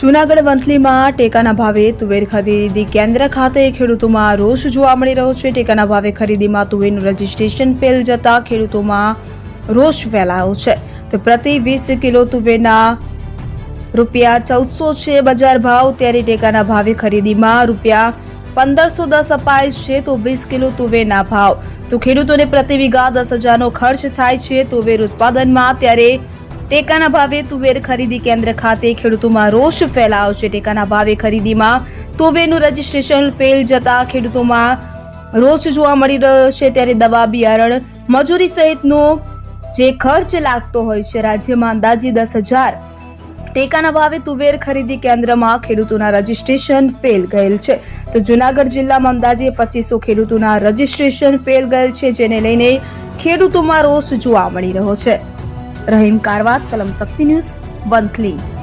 જૂનાગઢ વંથલીમાં ટેકાના ભાવે તુવેર ખરીદી કેન્દ્ર ખાતે ખેડૂતોમાં રોષ જોવા મળી રહ્યો છે. ટેકાના ભાવે ખરીદીમાં તુવેરનું રજીસ્ટ્રેશન ફેલ જતા ખેડૂતોમાં રોષ ફેલાયો છે. તો પ્રતિ વીસ કિલો તુવેરના રૂપિયા ચૌદસો છે બજાર ભાવ. ત્યારે ટેકાના ભાવે ખરીદીમાં રૂપિયા પંદરસો દસ અપાય છે તો વીસ કિલો તુવેરના ભાવ. તો ખેડૂતોને પ્રતિ વીઘા દસ હજારનો ખર્ચ થાય છે. તુવેર ઉત્પાદનમાં ત્યારે ટેકાના ભાવે તુવેર ખરીદી કેન્દ્ર ખાતે ખેડૂતોમાં રોષ ફેલાયો છે. ટેકાના ભાવે ખરીદીમાં તુવેરનું રજીસ્ટ્રેશન ફેલ જતા ખેડૂતોમાં રોષ જોવા મળી રહ્યો છે. ત્યારે દવા, બિયારણ, મજૂરી સહિતનો જે ખર્ચ લાગતો હોય છે, રાજ્યમાં અંદાજે દસ હજાર ટેકાના ભાવે તુવેર ખરીદી કેન્દ્રમાં ખેડૂતોના રજીસ્ટ્રેશન ફેલ ગયેલ છે. તો જુનાગઢ જિલ્લામાં અંદાજે પચીસો ખેડૂતોના રજીસ્ટ્રેશન ફેલ ગયેલ છે, જેને લઈને ખેડૂતોમાં રોષ જોવા મળી રહ્યો છે. રહીમ કારવાત કલમ શક્તિ ન્યૂઝ વંથલી